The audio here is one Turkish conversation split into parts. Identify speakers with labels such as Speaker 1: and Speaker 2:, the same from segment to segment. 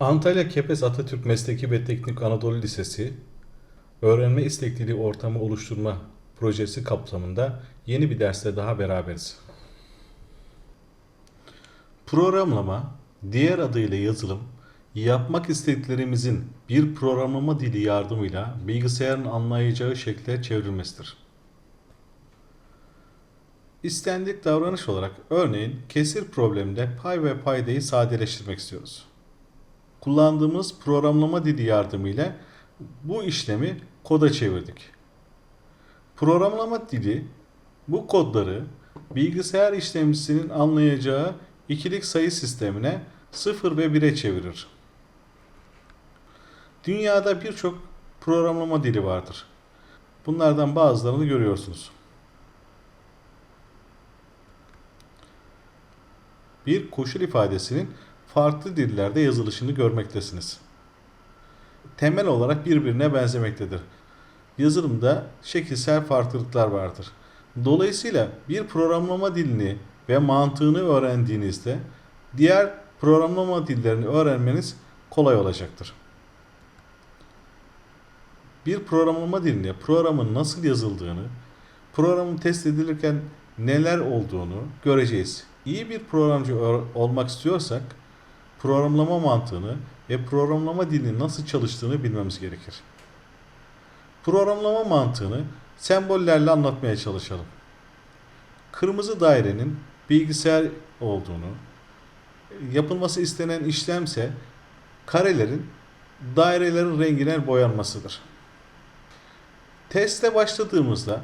Speaker 1: Antalya Kepez Atatürk Mesleki ve Teknik Anadolu Lisesi öğrenme istekliliği ortamı oluşturma projesi kapsamında yeni bir derste daha beraberiz. Programlama, diğer adıyla yazılım, yapmak istediklerimizin bir programlama dili yardımıyla bilgisayarın anlayacağı şekle çevrilmesidir. İstendik davranış olarak örneğin kesir probleminde pay ve paydayı sadeleştirmek istiyoruz. Kullandığımız programlama dili yardımıyla bu işlemi koda çevirdik. Programlama dili bu kodları bilgisayar işlemcisinin anlayacağı ikilik sayı sistemine 0 ve 1'e çevirir. Dünyada birçok programlama dili vardır. Bunlardan bazılarını görüyorsunuz. Bir koşul ifadesinin farklı dillerde yazılışını görmektesiniz. Temel olarak birbirine benzemektedir. Yazılımda şekilsel farklılıklar vardır. Dolayısıyla bir programlama dilini ve mantığını öğrendiğinizde diğer programlama dillerini öğrenmeniz kolay olacaktır. Bir programlama diline programın nasıl yazıldığını, programın test edilirken neler olduğunu göreceğiz. İyi bir programcı olmak istiyorsak programlama mantığını ve programlama dilinin nasıl çalıştığını bilmemiz gerekir. Programlama mantığını sembollerle anlatmaya çalışalım. Kırmızı dairenin bilgisayar olduğunu, yapılması istenen işlemse karelerin dairelerin rengine boyanmasıdır. Teste başladığımızda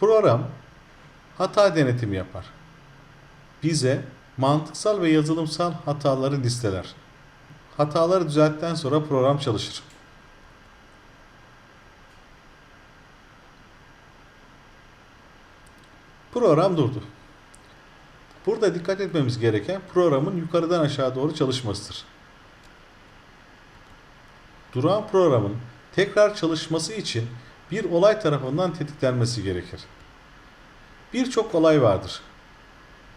Speaker 1: program hata denetimi yapar. Bize mantıksal ve yazılımsal hataları listeler. Hataları düzelttikten sonra program çalışır. Program durdu. Burada dikkat etmemiz gereken programın yukarıdan aşağı doğru çalışmasıdır. Duran programın tekrar çalışması için bir olay tarafından tetiklenmesi gerekir. Birçok olay vardır.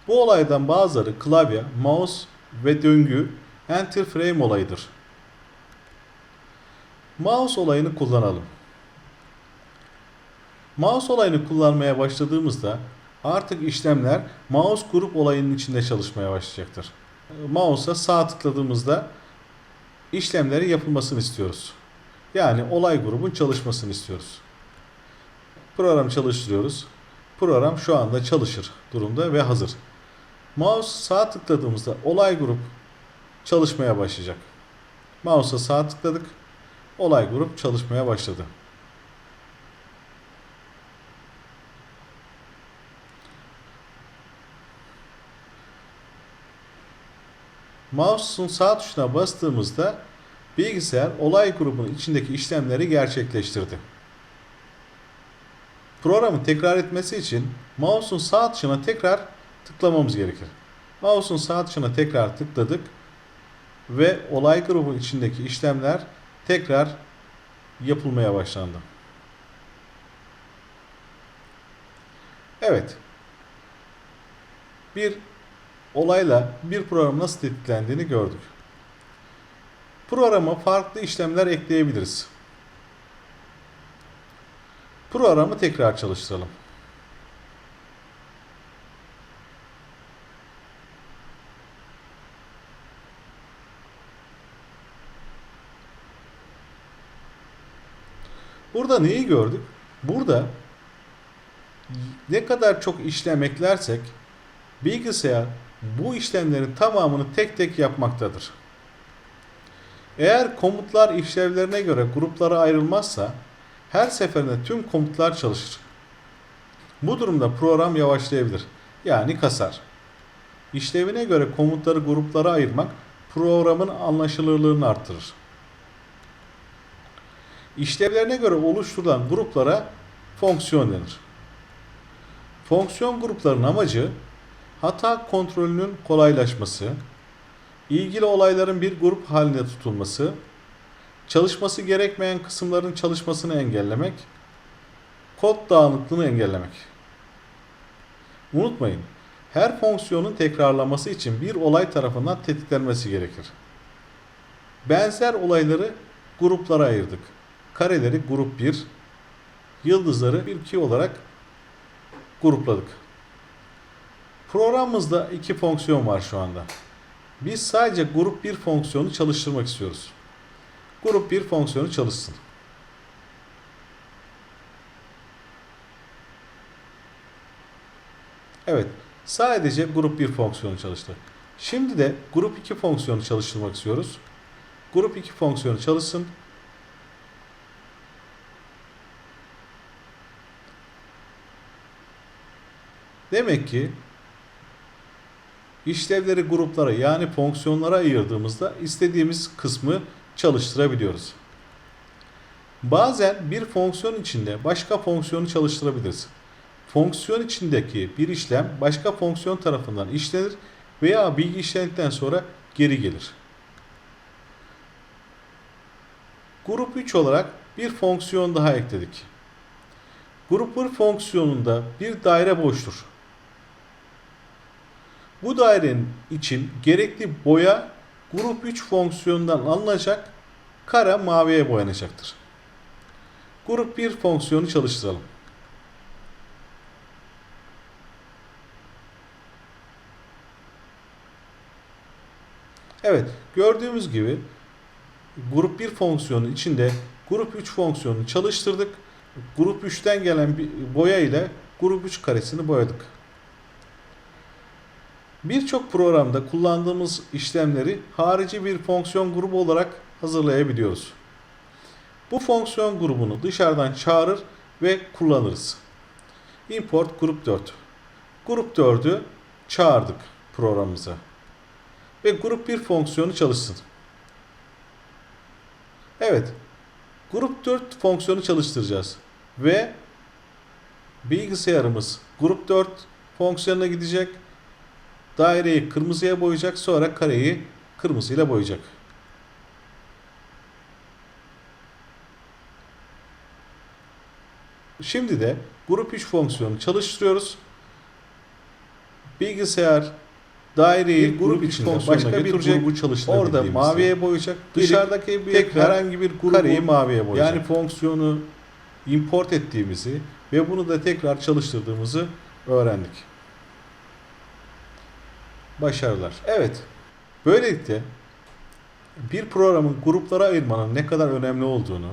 Speaker 1: Bu olaydan bazıları klavye, mouse ve döngü enter frame olayıdır. Mouse olayını kullanalım. Mouse olayını kullanmaya başladığımızda artık işlemler mouse grup olayının içinde çalışmaya başlayacaktır. Mouse'a sağ tıkladığımızda işlemleri yapılmasını istiyoruz. Yani olay grubun çalışmasını istiyoruz. Program çalıştırıyoruz. Program şu anda çalışır durumda ve hazır. Mouse sağ tıkladığımızda olay grup çalışmaya başlayacak. Mouse'a sağ tıkladık. Olay grup çalışmaya başladı. Mouse'un sağ tuşuna bastığımızda bilgisayar olay grubunun içindeki işlemleri gerçekleştirdi. Programı tekrar etmesi için mouse'un sağ tuşuna tekrar tıklamamız gerekir. Mouse'un sağ tuşuna tekrar tıkladık ve olay grubu içindeki işlemler tekrar yapılmaya başlandı. Evet. Bir olayla bir program nasıl tetiklendiğini gördük. Programa farklı işlemler ekleyebiliriz. Programı tekrar çalıştıralım. Burada neyi gördük? Burada ne kadar çok işlem eklersek bilgisayar bu işlemlerin tamamını tek tek yapmaktadır. Eğer komutlar işlevlerine göre gruplara ayrılmazsa her seferinde tüm komutlar çalışır. Bu durumda program yavaşlayabilir. Yani kasar. İşlevine göre komutları gruplara ayırmak programın anlaşılırlığını artırır. İşlevlerine göre oluşturulan gruplara fonksiyon denir. Fonksiyon gruplarının amacı hata kontrolünün kolaylaşması, ilgili olayların bir grup halinde tutulması, çalışması gerekmeyen kısımların çalışmasını engellemek, kod dağınıklığını engellemek. Unutmayın, her fonksiyonun tekrarlaması için bir olay tarafından tetiklenmesi gerekir. Benzer olayları gruplara ayırdık. Kareleri grup 1, yıldızları 1 2 olarak grupladık. Programımızda iki fonksiyon var şu anda. Biz sadece grup 1 fonksiyonu çalıştırmak istiyoruz. Grup 1 fonksiyonu çalışsın. Evet, sadece grup 1 fonksiyonu çalıştı. Şimdi de grup 2 fonksiyonu çalıştırmak istiyoruz. Grup 2 fonksiyonu çalışsın. Demek ki işlevleri gruplara yani fonksiyonlara ayırdığımızda istediğimiz kısmı çalıştırabiliyoruz. Bazen bir fonksiyon içinde başka fonksiyonu çalıştırabiliriz. Fonksiyon içindeki bir işlem başka fonksiyon tarafından işlenir veya bilgi işlendikten sonra geri gelir. Grup 3 olarak bir fonksiyon daha ekledik. Grup 1 fonksiyonunda bir daire boştur. Bu dairenin için gerekli boya grup 3 fonksiyonundan alınacak kara maviye boyanacaktır. Grup 1 fonksiyonu çalıştıralım. Evet, gördüğümüz gibi grup 1 fonksiyonu içinde grup 3 fonksiyonunu çalıştırdık. Grup 3'ten gelen bir boya ile grup 3 karesini boyadık. Birçok programda kullandığımız işlemleri harici bir fonksiyon grubu olarak hazırlayabiliyoruz. Bu fonksiyon grubunu dışarıdan çağırır ve kullanırız. Import grup 4. Grup 4'ü çağırdık programımıza. Ve grup 1 fonksiyonu çalışsın. Evet. Grup 4 fonksiyonu çalıştıracağız. Ve bilgisayarımız grup 4 fonksiyonuna gidecek. Daireyi kırmızıya boyayacak. Sonra kareyi kırmızıyla boyayacak. Şimdi de grup 3 fonksiyonu çalıştırıyoruz. Bilgisayar daireyi grup, içinde başka bir grubu çalıştırabildiğimizde orada maviye boyayacak. Dışarıdaki bir tekrar herhangi bir grubu kareyi maviye boyayacak. Yani fonksiyonu import ettiğimizi ve bunu da tekrar çalıştırdığımızı öğrendik. Başarılar. Evet. Böylelikle bir programın gruplara ayırmanın ne kadar önemli olduğunu